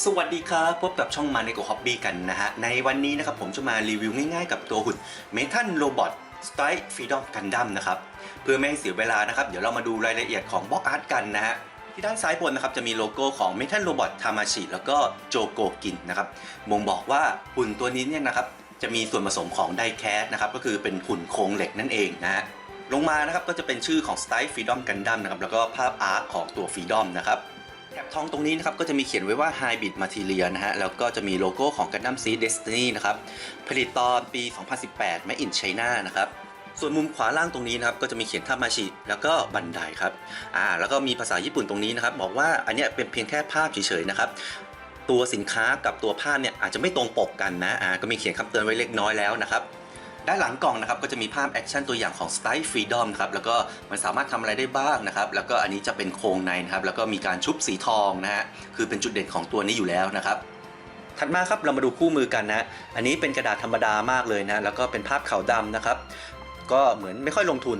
สวัสดีครับ พบกับช่องมาในโกฮอบบี้กันนะฮะ ในวันนี้นะครับผมจะมารีวิวง่ายๆกับตัวหุ่นเมทัลโรบอทสไตล์ฟรีดอมกันดั้มนะครับ เพื่อไม่ให้เสียเวลานะครับ เดี๋ยวเรามาดูรายละเอียดของบล็อกอาร์ตกันนะฮะที่ด้านซ้ายบนนะครับจะมีโลโก้ของ Metal Robot Tamashi แล้วก็โจโกกินนะครับบ่งบอกว่าหุ่นตัวนี้เนี่ยนะครับจะมีส่วนผสมของไดแคสนะครับก็คือเป็นหุ่นโครงเหล็กนั่นเองนะฮะลงมานะครับก็จะเป็นชื่อของ Style Freedom Gundam นะครับแล้วก็ภาพอาร์ตของตัว Freedom นะครับ แถบทองตรงนี้นะครับก็จะมีเขียนไว้ว่า Hybrid Material นะฮะ แล้วก็จะมีโลโก้ของ Gundam Seed Destiny นะครับ ผลิตตอนปี 2018 Made in China นะครับ ส่วนมุมขวาล่างตรงนี้นะครับก็จะมีเขียนทามาชิ แล้วก็บันไดครับ อ่า แล้วก็มีภาษาญี่ปุ่นตรงนี้นะครับบอกว่าอันเนี้ยเป็นเพียงแค่ภาพเฉยๆนะครับตัวสินค้ากับตัวภาพเนี่ยอาจจะไม่ตรงปกกันนะ อ่า ก็มีเขียนคำเตือนไว้เล็กน้อยแล้วนะครับ ด้านหลังกล่องนะครับก็จะมีภาพแอคชั่นตัวอย่างของ Style Freedom ครับแล้วก็มันสามารถทำอะไรได้บ้างนะครับแล้วก็อันนี้จะเป็นโครงในนะครับแล้วก็มีการชุบสีทองนะฮะคือเป็นจุดเด่นของตัวนี้อยู่แล้วนะครับถัดมาครับเรามาดูคู่มือกันนะอันนี้เป็นกระดาษธรรมดามากเลยนะแล้วก็เป็นภาพขาวดำนะครับก็เหมือนไม่ค่อยลงทุน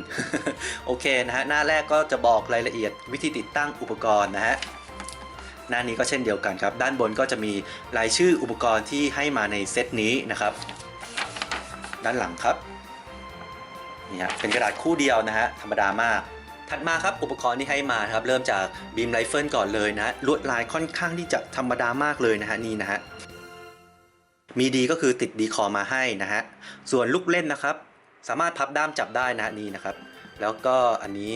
โอเคนะฮะหน้าแรกก็จะบอกรายละเอียดวิธีติดตั้งอุปกรณ์นะฮะหน้านี้ก็เช่นเดียวกันครับ ด้านบนก็จะมีรายชื่ออุปกรณ์ที่ให้มาในเซตนี้นะครับ ด้านหลังครับนี่ฮะเป็นกระดาษคู่เดียวนะฮะธรรมดามาก ถัดมาครับอุปกรณ์ที่ให้มาครับเริ่มจากบีมไรเฟิลก่อนเลยนะลวดลายค่อนข้างที่จะธรรมดามากเลยนะฮะนี่นะฮะมีดีก็คือติดดีคอมาให้นะฮะส่วนลูกเล่นนะครับ สามารถพับด้ามจับได้นะนี่นะครับ แล้วก็อันนี้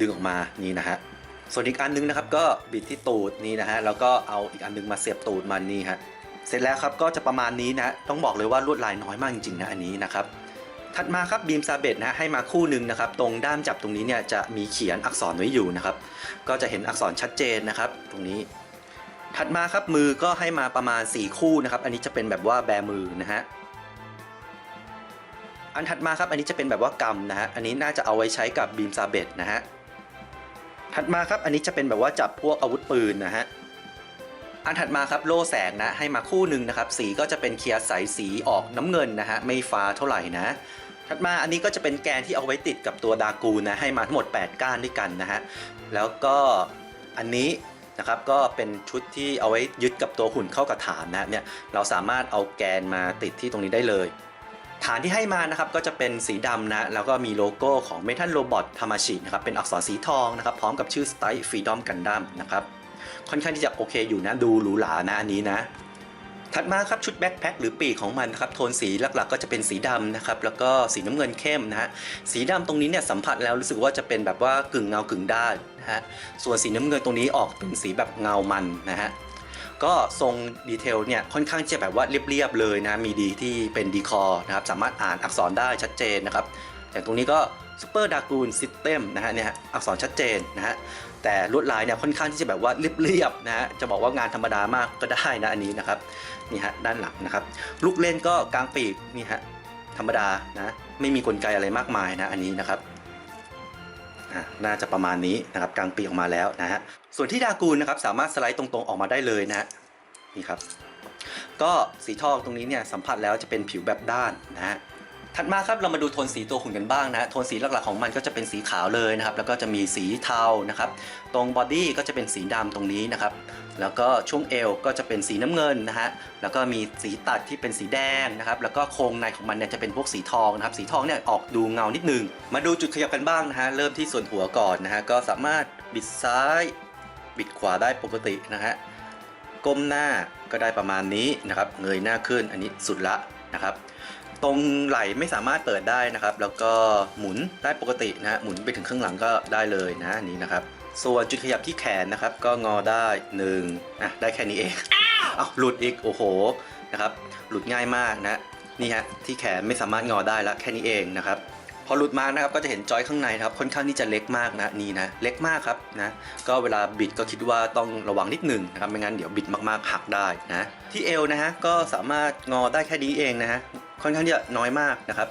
ดึงออกมานี่นะฮะส่วนอีกอันนึงนะครับก็บิดที่ตูดนี่นะฮะแล้วก็เอาอีกอันนึงมาเสียบตูดมันนี่ฮะ เสร็จแล้วครับก็จะประมาณนี้นะต้องบอกเลยว่าลวดลายน้อยมากจริงๆนะอันนี้นะครับถัดมาครับบีมซาเบตนะให้มาคู่หนึ่งนะครับตรงด้ามจับตรงนี้เนี่ยจะมีเขียนอักษรไว้อยู่นะครับก็จะเห็นอักษรชัดเจนนะครับ ตรงนี้ ถัดมาครับมือก็ให้มาประมาณ 4 คู่นะครับ อันนี้จะเป็นแบบว่าแบมือนะฮะอันถัดมาครับอันนี้จะเป็นแบบว่ากำนะฮะอันนี้น่าจะเอาไว้ใช้กับบีมซาเบตนะฮะถัดมาครับอันนี้จะเป็นแบบว่าจับพวกอาวุธปืนนะฮะ อันถัดมาครับโล่แสงนะให้มาคู่หนึ่งนะครับสีก็จะเป็นเคลียร์ใสสีออกน้ำเงินนะฮะไม่ฟ้าเท่าไหร่นะถัดมาอันนี้ก็จะเป็นแกนที่เอาไว้ติดกับตัวดากูนะให้มาทั้งหมด 8 ก้านด้วยกันนะฮะแล้วก็อันนี้นะครับก็เป็นชุดที่เอาไว้ยึดกับตัวหุ่นเข้ากับฐานนะเนี่ยเราสามารถเอาแกนมาติดที่ตรงนี้ได้เลย ฐานที่ให้มานะครับก็จะเป็นสีดำนะแล้วก็มีโลโก้ของ Metal Robot Tamashi นะครับเป็นอักษรสีทองนะครับพร้อมกับชื่อ Style Freedom Gundam นะครับ ค่อนข้างที่จะโอเคอยู่นะดูหรูหรานะอันนี้นะ ถัดมาครับชุดแบ็คแพ็คหรือปีกของมันครับโทนสีหลักๆ ก็จะเป็นสีดำนะครับแล้วก็สีน้ำเงินเข้มนะฮะสีดำตรงนี้เนี่ยสัมผัสแล้วรู้สึกว่าจะเป็นแบบว่ากึ่งเงากึ่งด้านนะฮะส่วนสีน้ำเงินตรงนี้ออกเป็นสีแบบเงามันนะฮะก็ทรงดีเทลเนี่ยค่อนข้างจะแบบว่าเรียบๆเลยนะมีดีที่เป็นดีคอนะครับสามารถอ่านอักษรได้ชัดเจนนะครับอย่างตรงนี้ก็ Super d a g o o n System นะฮะเนี่ยอักษรชัดเจนนะฮะ แต่ลวดลายเนี่ยค่อนข้างที่จะแบบว่าเรียบๆนะฮะจะบอกว่างานธรรมดามากก็ได้นะอันนี้นะครับนี่ฮะด้านหลังนะครับ ลูกเล่นก็กลางปีกนี่ฮะธรรมดานะไม่มีกลไกอะไรมากมายนะอันนี้นะครับน่าจะประมาณนี้นะครับกลางปีกออกมาแล้วนะฮะส่วนที่ดากูลนะครับสามารถสไลด์ตรงๆออกมาได้เลยนะฮะนี่ครับ ก็สีทองตรงนี้เนี่ยสัมผัสแล้วจะเป็นผิวแบบด้านนะฮะ ถัดมาครับเรามาดูโทนสีตัวหุ่นกันบ้างนะโทนสีหลักๆของมันก็จะเป็นสีขาวเลยนะครับแล้วก็จะมีสีเทานะครับตรงบอดี้ก็จะเป็นสีดำตรงนี้นะครับแล้วก็ช่วงเอวก็จะเป็นสีน้ำเงินนะฮะแล้วก็มีสีตัดที่เป็นสีแดงนะครับแล้วก็โครงในของมันเนี่ยจะเป็นพวกสีทองนะครับสีทองเนี่ยออกดูเงานิดนึง มาดูจุดขยับกันบ้างนะฮะเริ่มที่ส่วนหัวก่อนนะฮะก็สามารถบิดซ้ายบิดขวาได้ปกตินะฮะก้มหน้าก็ได้ประมาณนี้นะครับเงยหน้าขึ้นอันนี้สุดละนะครับ ตรงไหล่ไม่สามารถเปิดได้นะครับ แล้วก็หมุนได้ปกตินะฮะหมุนไปถึงข้างหลังก็ได้เลยนะอันนี้นะครับ ส่วนจุดขยับที่แขนนะครับ ก็งอได้หนึ่งอะได้แค่นี้เองเอาหลุดอีกโอ้โหนะครับ หลุดง่ายมากนะนี่ฮะที่แขนไม่สามารถงอได้ละแค่นี้เองนะครับพอหลุดมานะครับก็จะเห็นจอยข้างในนะครับค่อนข้างที่จะเล็กมากนะนี่นะเล็กมากครับนะก็เวลาบิดก็คิดว่าต้องระวังนิดหนึ่งนะครับไม่งั้นเดี๋ยวบิดมากๆหักได้นะที่เอวนะฮะก็สามารถงอได้แค่นี้เองนะฮะ ค่อนข้างที่จะน้อยมากนะครับ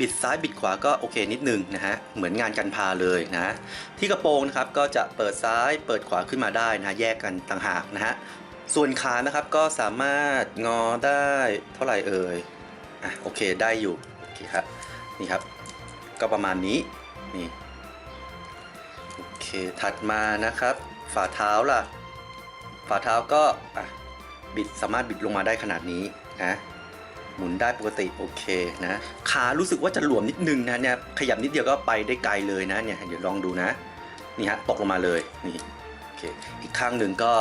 บิดซ้ายบิดขวาก็โอเคนิดหนึงนะฮะ เหมือนงานกันพาเลยนะ ที่กระโปรงนะครับก็จะเปิดซ้ายเปิดขวาขึ้นมาได้นะแยกกันต่างหากนะฮะ ส่วนขานะครับก็สามารถงอได้เท่าไหร่เอ่ย อะโอเคได้อยู่โอเคครับนี่ครับ ก็ประมาณนี้นี่โอเคถัดมานะครับ ฝ่าเท้าล่ะ ฝ่าเท้าก็อะบิดสามารถบิดลงมาได้ขนาดนี้นะ หมุนได้ปกติโอเคนะขารู้สึกว่าจะหลวมนิดนึงนะเนี่ยขยับนิดเดียวก็ไปได้ไกลเลยนะเนี่ยเดี๋ยวลองดูนะนี่ฮะตกลงมาเลยนี่โอเคอีกข้างหนึ่งก็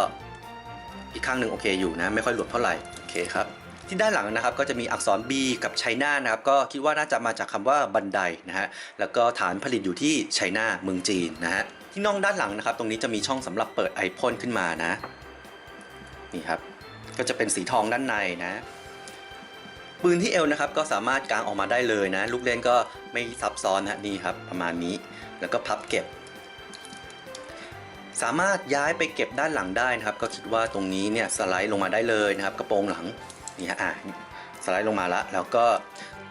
อีกข้างหนึ่งโอเคอยู่นะ ไม่ค่อยหลวมเท่าไหร่โอเคครับที่ด้านหลังนะครับก็จะมีอักษร B กับไชน่านะครับก็คิดว่าน่าจะมาจากคำว่าบันไดนะฮะแล้วก็ฐานผลิตอยู่ที่ไชน่าเมืองจีนนะฮะที่น่องด้านหลังนะครับ ตรงนี้จะมีช่องสำหรับเปิดไอพ่นขึ้นมานะนี่ครับก็จะเป็นสีทองด้านในนะ ปืนที่เอวนะครับก็สามารถกางออกมาได้เลยนะ ลูกเล่นก็ไม่ซับซ้อนนะนี่ครับประมาณนี้แล้วก็พับเก็บ สามารถย้ายไปเก็บด้านหลังได้นะครับ ก็คิดว่าตรงนี้เนี่ยสไลด์ลงมาได้เลยนะครับกระโปรงหลังนี่ฮะอะสไลด์ลงมาละแล้วก็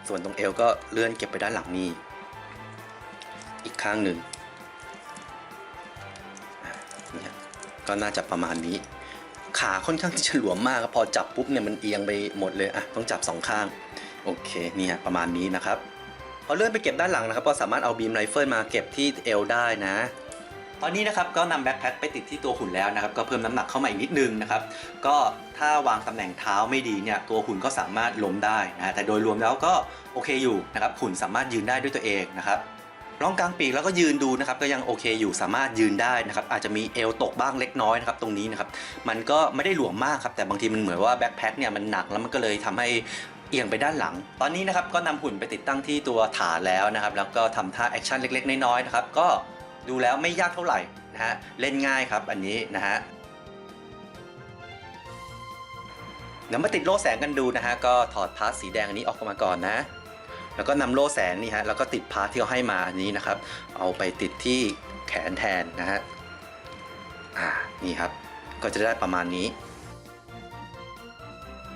ส่วนตรงเอวก็เลื่อนเก็บไปด้านหลังนี่อีกข้างหนึ่งนี่ฮะก็น่าจะประมาณนี้ ขาค่อนข้างที่จะหลวมมากพอจับปุ๊บเนี่ยมันเอียงไปหมดเลยอะต้องจับสองข้าง โอเคนี่ฮะประมาณนี้นะครับพอเลื่อนไปเก็บด้านหลังนะครับ ก็สามารถเอาบีมไรเฟิลมาเก็บที่เอวได้นะ ตอนนี้นะครับก็นำแบ็คแพ็คไปติดที่ตัวหุ่นแล้วนะครับ ก็เพิ่มน้ำหนักเข้ามาอีกนิดนึงนะครับ ก็ถ้าวางตำแหน่งเท้าไม่ดีเนี่ยตัวหุ่นก็สามารถล้มได้นะแต่โดยรวมแล้วก็โอเคอยู่นะครับหุ่นสามารถยืนได้ด้วยตัวเองนะครับ ลองกลางปีกแล้วก็ยืนดูนะครับก็ยังโอเคอยู่สามารถยืนได้นะครับอาจจะมีเอวตกบ้างเล็กน้อยนะครับตรงนี้นะครับมันก็ไม่ได้หลวมมากครับแต่บางทีมันเหมือนว่าแบ็คแพ็คเนี่ยมันหนักแล้วมันก็เลยทำให้เอียงไปด้านหลัง ตอนนี้นะครับก็นำหุ่นไปติดตั้งที่ตัวฐานแล้วนะครับแล้วก็ทำท่าแอคชั่นเล็กๆ น้อยๆนะครับก็ดูแล้วไม่ยากเท่าไหร่นะฮะเล่นง่ายครับอันนี้นะฮะเดี๋ยวมาติดโล่แสงกันดูนะฮะก็ถอดพาร์ทสีแดงอันนี้ออกมาก่อนนะ แล้วก็นำโล่แสงนี่ฮะแล้วก็ติดพาร์ทที่เขาให้มาอันนี้นะครับ เอาไปติดที่แขนแทนนะฮะอ่านี่ครับก็จะได้ประมาณนี้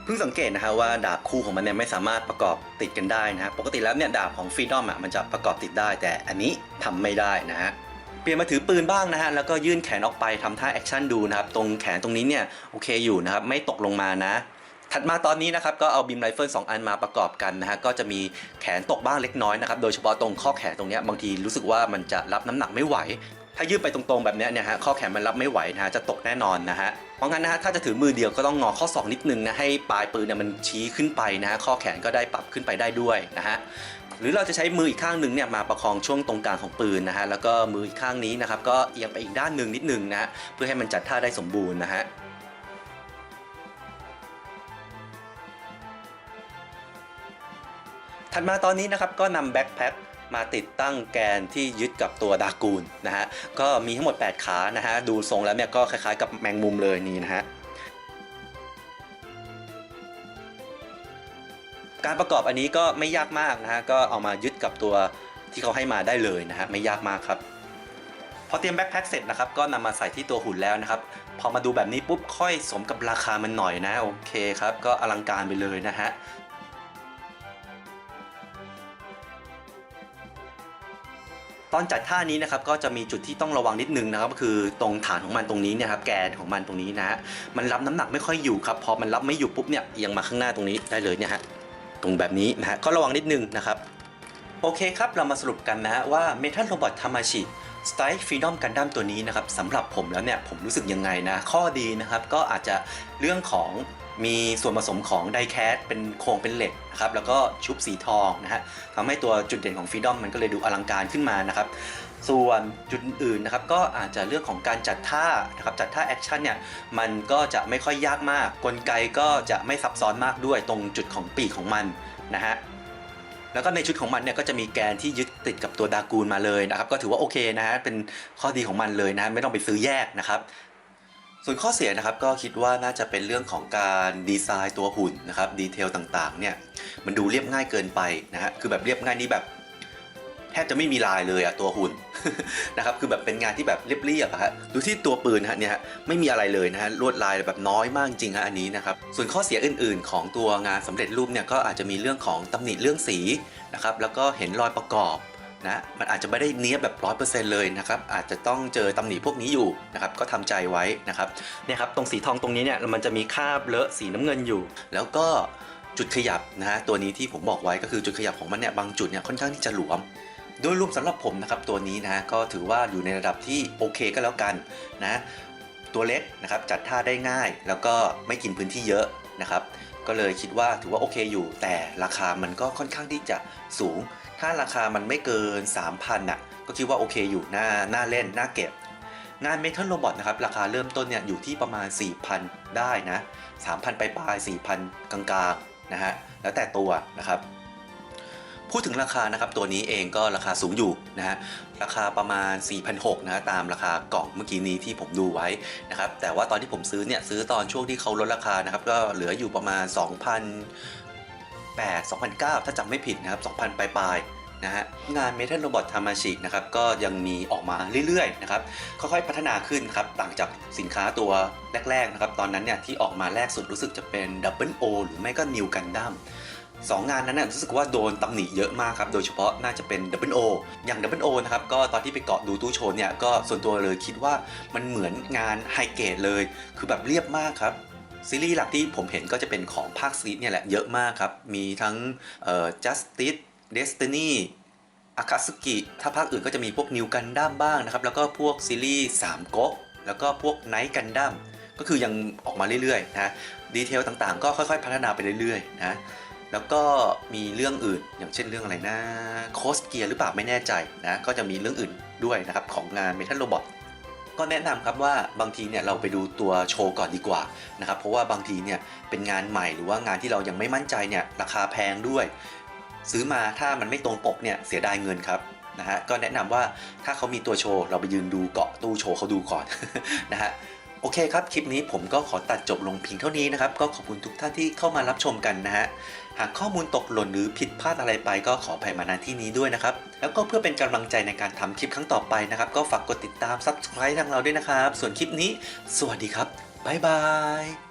เพิ่งสังเกตนะฮะว่าดาบคู่ของมันเนี่ยไม่สามารถประกอบติดกันได้นะฮะปกติแล้วเนี่ยดาบของฟรีดอมอะมันจะประกอบติดได้ แต่อันนี้ทำไม่ได้นะฮะเปลี่ยนมาถือปืนบ้างนะฮะแล้วก็ยื่นแขนออกไปทำท่าแอคชั่นดูนะครับตรงแขนตรงนี้เนี่ยโอเคอยู่นะครับไม่ตกลงมานะ ถัดมาตอนนี้นะครับก็เอาบีมไรเฟิล2อันมาประกอบกันนะฮะก็จะมีแขนตกบ้างเล็กน้อยนะครับโดยเฉพาะตรงข้อแขนตรงเนี้ยบางทีรู้สึกว่ามันจะรับน้ำหนักไม่ไหว ถ้ายืดไปตรงๆแบบเนี้ยเนี่ยฮะข้อแขนมันรับไม่ไหวนะฮะจะตกแน่นอนนะฮะเพราะงั้นนะฮะถ้าจะถือมือเดียวก็ต้องงอข้อศอกนิดนึงนะให้ปลายปืนเนี่ยมันชี้ขึ้นไปนะฮะข้อแขนก็ได้ปรับขึ้นไปได้ด้วยนะฮะหรือเราจะใช้มืออีกข้างหนึ่งเนี่ยมาประคองช่วงตรงกลางของปืนนะฮะแล้วก็มืออีกข้างนี้นะครับก็เอียงไปอีกด้านหนึ่งนิดนึงนะฮะเพื่อให้มันจัดท่าได้สมบูรณ์นะฮะ ถัดมาตอนนี้นะครับก็นำแบ็คแพ็คมาติดตั้งแกนที่ยึดกับตัวดากูนนะฮะก็มีทั้งหมด 8 ขานะฮะดูทรงแล้วเนี่ยก็คล้ายๆกับแมงมุมเลยนี่นะฮะการประกอบอันนี้ก็ไม่ยากมากนะฮะก็เอามายึดกับตัวที่เขาให้มาได้เลยนะฮะไม่ยากมากครับพอเตรียมแบ็คแพ็คเสร็จนะครับก็นำมาใส่ที่ตัวหุ่นแล้วนะครับพอมาดูแบบนี้ปุ๊บค่อยสมกับราคามันหน่อยนะโอเคครับก็อลังการไปเลยนะฮะ ตอนจัดท่านี้นะครับก็จะมีจุดที่ต้องระวังนิดนึงนะครับก็คือตรงฐานของมันตรงนี้เนี่ยครับแกนของมันตรงนี้นะฮะมันรับน้ำหนักไม่ค่อยอยู่ครับพอมันรับไม่อยู่ปุ๊บเนี่ยเอียงมาข้างหน้าตรงนี้ได้เลยเนี่ยฮะตรงแบบนี้นะฮะก็ระวังนิดนึงนะครับโอเคครับเรามาสรุปกันนะฮะว่า Metal Robot Tamashi Freedom Gundam ตัวนี้นะครับสำหรับผมแล้วเนี่ยผมรู้สึกยังไงนะ ข้อดีนะครับก็อาจจะเรื่องของมีส่วนผสมของไดแคสเป็นโครงเป็นเหล็กนะครับแล้วก็ชุบสีทองนะฮะทำให้ตัวจุดเด่นของ Freedom มันก็เลยดูอลังการขึ้นมานะครับส่วนจุดอื่นนะครับก็อาจจะเรื่องของการจัดท่านะครับจัดท่าแอคชั่นเนี่ยมันก็จะไม่ค่อยยากมากกลไกก็จะไม่ซับซ้อนมากด้วยตรงจุดของปีกของมันนะฮะ แล้วก็ในชุดของมันเนี่ยก็จะมีแกนที่ยึดติดกับตัวดากูนมาเลยนะครับก็ถือว่าโอเคนะฮะเป็นข้อดีของมันเลยนะไม่ต้องไปซื้อแยกนะครับส่วนข้อเสียนะครับก็คิดว่าน่าจะเป็นเรื่องของการดีไซน์ตัวหุ่นนะครับดีเทลต่างๆเนี่ยมันดูเรียบง่ายเกินไปนะฮะคือแบบเรียบง่ายนี่แบบ ทบจะไม่มีลายเลยอะตัวหุ่นนะครับคือแบบเป็นงานที่แบบเรียบๆอะฮะดูที่ตัวปืนนะฮะเนี่ยไม่มีอะไรเลยนะฮะลวดลายแบบน้อยมากจริงฮะอันนี้นะครับส่วนข้อเสียอื่น ๆ ของตัวงานสำเร็จรูปเนี่ยก็อาจจะมีเรื่องของตำหนิเรื่องสีนะครับแล้วก็เห็นรอยประกอบนะมันอาจจะไม่ได้เนี้ยแบบร้อยเปอร์เซ็นต์เลยนะครับอาจจะต้องเจอตำหนิพวกนี้อยู่นะครับก็ทำใจไว้นะครับเนี่ยครับตรงสีทองตรงนี้เนี่ยมันจะมีคราบเลอะสีน้ำเงินอยู่ แล้วก็จุดขยับนะฮะตัวนี้ที่ผมบอกไว้ก็คือจุดขยับของมันเนี่ยบางจุดเนี่ยค่อนข้างที่จะหลวม โดยรวมสำหรับผมนะครับตัวนี้นะก็ถือว่าอยู่ในระดับที่โอเคก็แล้วกันนะตัวเล็กนะครับจัดท่าได้ง่าย แล้วก็ไม่กินพื้นที่เยอะนะครับก็เลยคิดว่าถือว่าโอเคอยู่ แต่ราคามันก็ค่อนข้างที่จะสูง ถ้าราคามันไม่เกิน 3,000น่ะก็คิดว่าโอเคอยู่น่าน่าเล่นน่าเก็บ งาน Metal Robot นะครับราคาเริ่มต้นเนี่ยอยู่ที่ประมาณ 4,000 ได้นะ 3,000ปปลาย 4,000 กลางๆนะฮะแล้วแต่ตัวนะครับ พูดถึงราคานะครับตัวนี้เองก็ราคาสูงอยู่นะฮะราคาประมาณ 4,600นะตามราคากล่องเมื่อกี้นี้ที่ผมดูไว้นะครับแต่ว่าตอนที่ผมซื้อเนี่ยซื้อตอนช่วงที่เขาลดราคานะครับก็เหลืออยู่ประมาณ 2,008 2,009 ถ้าจำไม่ผิดนะครับ 2,000 ปลายๆนะฮะงาน Metal Robot t a m a s h i นะครับก็ยังมีออกมาเรื่อยๆนะครับค่อยๆพัฒนาขึ้นครับต่างจากสินค้าตัวแรกๆนะครับตอนนั้นเนี่ยที่ออกมาแรกสุดรู้สึกจะเป็น Double O หรือไม่ก็ New Gundam สองงานนั้นนะรู้สึกว่าโดนตำหนิเยอะมากครับ โดยเฉพาะน่าจะเป็น Double O อย่าง Double O นะครับ ก็ตอนที่ไปเกาะดูตู้โชว์เนี่ย ก็ส่วนตัวเลยคิดว่ามันเหมือนงานไฮเกรดเลย คือแบบเรียบมากครับ ซีรีส์หลักที่ผมเห็นก็จะเป็นของภาคซีเนี่ยแหละเยอะมากครับ มีทั้ง Justice Destiny อาคาสึกิ ถ้าภาคอื่นก็จะมีพวกนิวกันดั้มบ้างนะครับ แล้วก็พวกซีรีส์3ก๊ก แล้วก็พวกไนท์กันดั้ม ก็คือยังออกมาเรื่อยๆนะ ดีเทลต่างๆ ก็ค่อยๆ พัฒนาไปเรื่อยๆ นะ แล้วก็มีเรื่องอื่นอย่างเช่นเรื่องอะไรนะโคสเกียร์หรือเปล่าไม่แน่ใจนะก็จะมีเรื่องอื่นด้วยนะครับของงาน Metal Robot ก็แนะนำครับว่าบางทีเนี่ยเราไปดูตัวโชว์ก่อนดีกว่านะครับเพราะว่าบางทีเนี่ยเป็นงานใหม่หรือว่างานที่เรายังไม่มั่นใจเนี่ยราคาแพงด้วย ซื้อมาถ้ามันไม่ตรงปกเนี่ยเสียดายเงินครับนะฮะก็แนะนำว่าถ้าเขามีตัวโชว์เราไปยืนดูเกาะตู้โชว์เขาดูก่อนนะฮะโอเคครับ คลิปนี้ผมก็ขอตัดจบลงเพียงเท่านี้นะครับ ก็ขอบคุณทุกท่านที่เข้ามารับชมกันนะฮะ หากข้อมูลตกหล่นหรือผิดพลาดอะไรไปก็ขออภัยมาณที่นี้ด้วยนะครับ แล้วก็เพื่อเป็นกำลังใจในการทำคลิปครั้งต่อไปนะครับ ก็ฝากกดติดตาม Subscribe ทางเราด้วยนะครับ ส่วนคลิปนี้ สวัสดีครับบ๊ายบาย